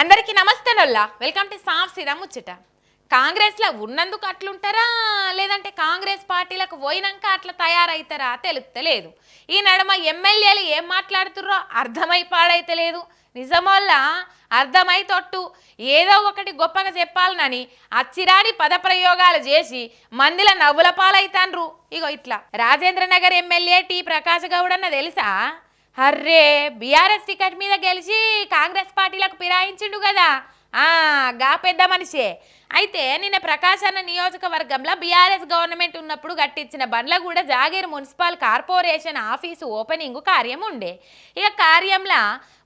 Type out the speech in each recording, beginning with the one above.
అందరికీ నమస్తే నొల్లా welcome to సాఫ్ సిరా ముచ్చట. కాంగ్రెస్లో ఉన్నందుకు అట్లుంటారా? లేదంటే కాంగ్రెస్ పార్టీలకు పోయినాక అట్లా తయారవుతారా తెలుస్తలేదు ఈ నడమ ఎమ్మెల్యేలు ఏం మాట్లాడుతుర్రో అర్థమై పాడైతలేదు. నిజమల్ల? అర్థమై తొట్టు. ఏదో ఒకటి గొప్పగా చెప్పాలనని అచ్చిరాని పదప్రయోగాలు చేసి మందిల నవ్వుల పాలైతాన్రు. ఇగో ఇట్లా. Rajendra Nagar MLA T. Prakash Goud అన్న తెలుసా? అర్రే బీఆర్ఎస్ టికెట్ మీద గెలిచి కాంగ్రెస్ పార్టీలకు ఫిరాయించిండు కదా. గా పెద్ద మనిషే. అయితే నిన్న ప్రకాశన నియోజకవర్గంలో బీఆర్ఎస్ గవర్నమెంట్ ఉన్నప్పుడు కట్టించిన Bandlaguda Jagir municipal corporation office opening కార్యం ఉండే. ఇక కార్యంలో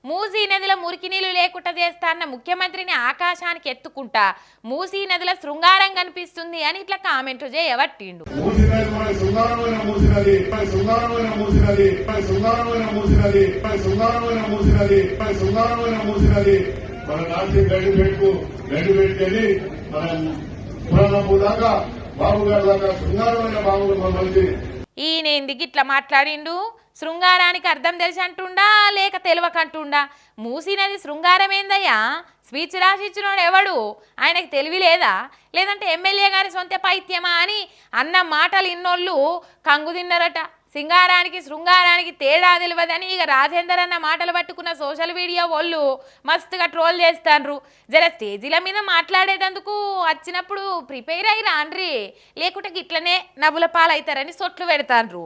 మూసీ నదిలో మురికి నీళ్ళు లేకుండా చేస్తా అన్న ముఖ్యమంత్రిని ఆకాశానికి ఎత్తుకుంటా మూసీ నదిలో శృంగారం కనిపిస్తుంది అని ఇట్లా కామెంట్ చేయబట్టిండు. మూసినది మన సుందరమైన మూసినది మన సుందరమైన మూసినది మన నాటి గడ్డి పెట్టుకు గడ్డి పెట్టుకెళ్ళి మన పురాణపు దాకా బాబు గారి దాకా శృంగారమైన బాబు మమ్మల్ని ఈయన ఎందుకు ఇట్లా మాట్లాడిండు? శృంగారానికి అర్థం తెలిసి అంటుండా లేక తెలియకంటుండా మూసినది శృంగారమేందయ్యా? స్పీచ్ రాసిచ్చినోడు ఎవడు? ఆయనకి తెలివి లేదా? లేదంటే ఎమ్మెల్యే గారి సొంత పైత్యమా అని అన్న మాటలు ఇన్నోళ్ళు కంగు తిన్నారట సింగారానికి శృంగారానికి తేడా తెలియదని ఇక రాజేందర్ అన్న మాటలు పట్టుకున్న సోషల్ మీడియా వాళ్ళు మస్తుగా ట్రోల్ చేస్తాండ్రు. జర స్టేజీల మీద మాట్లాడేటందుకు వచ్చినప్పుడు ప్రిపేర్ అయ్యి రాండ్రి. లేకుంటే గిట్లనే నవ్వుల పాలవుతారని సొట్లు పెడతాండ్రు.